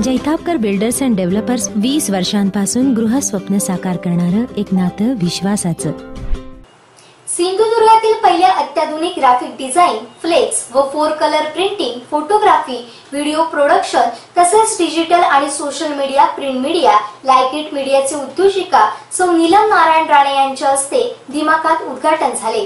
Jaitapkar builders and developers वीस वर्षांपासून गृहस्वप्न साकार करणारं एक नातं विश्वासाचं. सिंधुदुर्गातील पहिल्या अत्याधुनिक ग्राफिक डिझाईन फ्लेक्स व four colour printing photography video production तसेच डिजिटल आणि social media print media like it मीडियाचे उद्योजिका सौ नीलम नारायण राणे यांच्या हस्ते दिमाखात उद्घाटन झाले.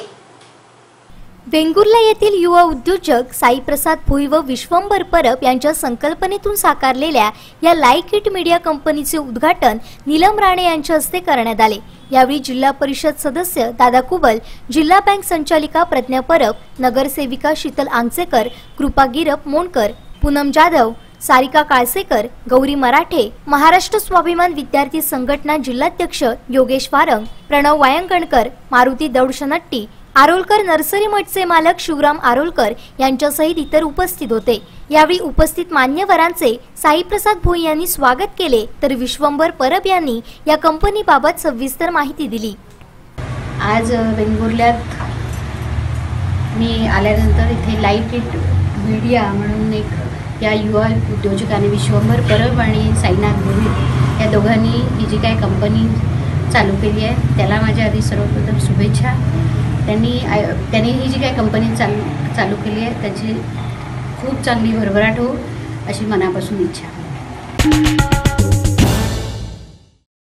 वेंगुर्ला येथील युवा उद्योजक साईप्रसाद भुई व विश्वंभर परब यांच्या संकल्पनेतून साकारलेल्या या लाईक इट मीडिया कंपनीचे उद्घाटन नीलम राणे यांच्या हस्ते करण्यात आले. यावेळी जिल्हा परिषद सदस्य दादा कुबल जिल्हा बँक संचालिका प्रज्ञा परब नगरसेविका शीतल आंगसेकर कृपा गिरप मोणकर पूनम जाधव सारिका काळसेकर गौरी मराठे महाराष्ट्र स्वाभिमान विद्यार्थी संघटना जिल्हाध्यक्ष योगेश वारंग प्रणव वायंगणकर मारुती दौडशनट्टी आरोलकर नर्सरी मठचे मालक शिवराम आरोलकर यांच्यासहित इतर उपस्थित होते. यावेळी उपस्थित मान्यवरांचे साईप्रसाद भोई यांनी स्वागत केले तर विश्वंभर परब यांनी या कंपनीबाबत सविस्तर माहिती दिली. आज वेंगुर्ल्यात मी आल्यानंतर इथे लाइट इट मीडिया म्हणून एक या युवा उद्योजकाने विश्वंभर परब आणि साईनाथ भोई या दोघांनी ही जी काही कंपनी चालू केली आहे त्याला माझ्या आधी सर्वप्रथम शुभेच्छा. त्यांनी आय त्यांनी ही जी काही कंपनी चालू चालू केली आहे त्याची खूप चांगली भरभराट हो अशी मनापासून इच्छा